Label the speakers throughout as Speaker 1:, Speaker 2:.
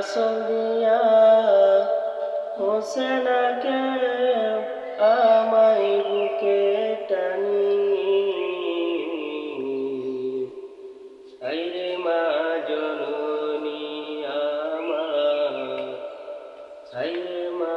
Speaker 1: কে আসল দিয়া মুছে না কে আমায় বুকে টানি। আইরে মা জননী আমার আইরে মা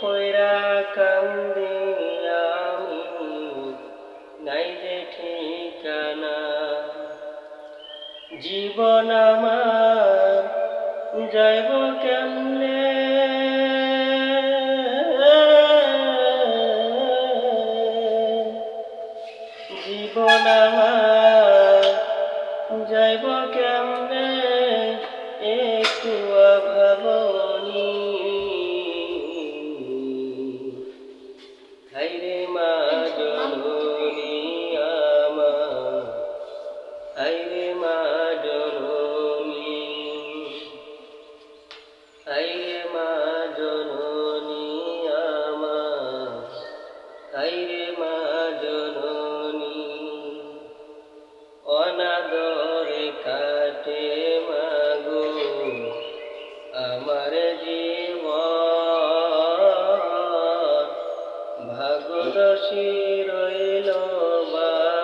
Speaker 1: পয়রা কান্দি আমি নাই যে ঠিকানা। জীবন আমার যাইব কেমনে? জীবন আমার যাইব কেমনে? হাইরে মা জননী আমার, হাইরে মা জননী। অনাদরে কাটে মাগো আমার জীব ভাগদশী রইল বাবা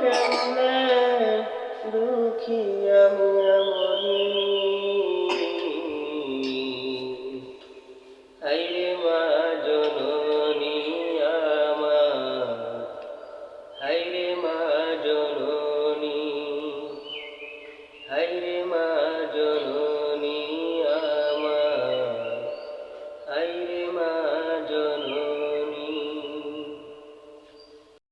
Speaker 1: কেমনে দুঃখী আমি আমি হাইরে মা জননী আমার হাইরে মা জননী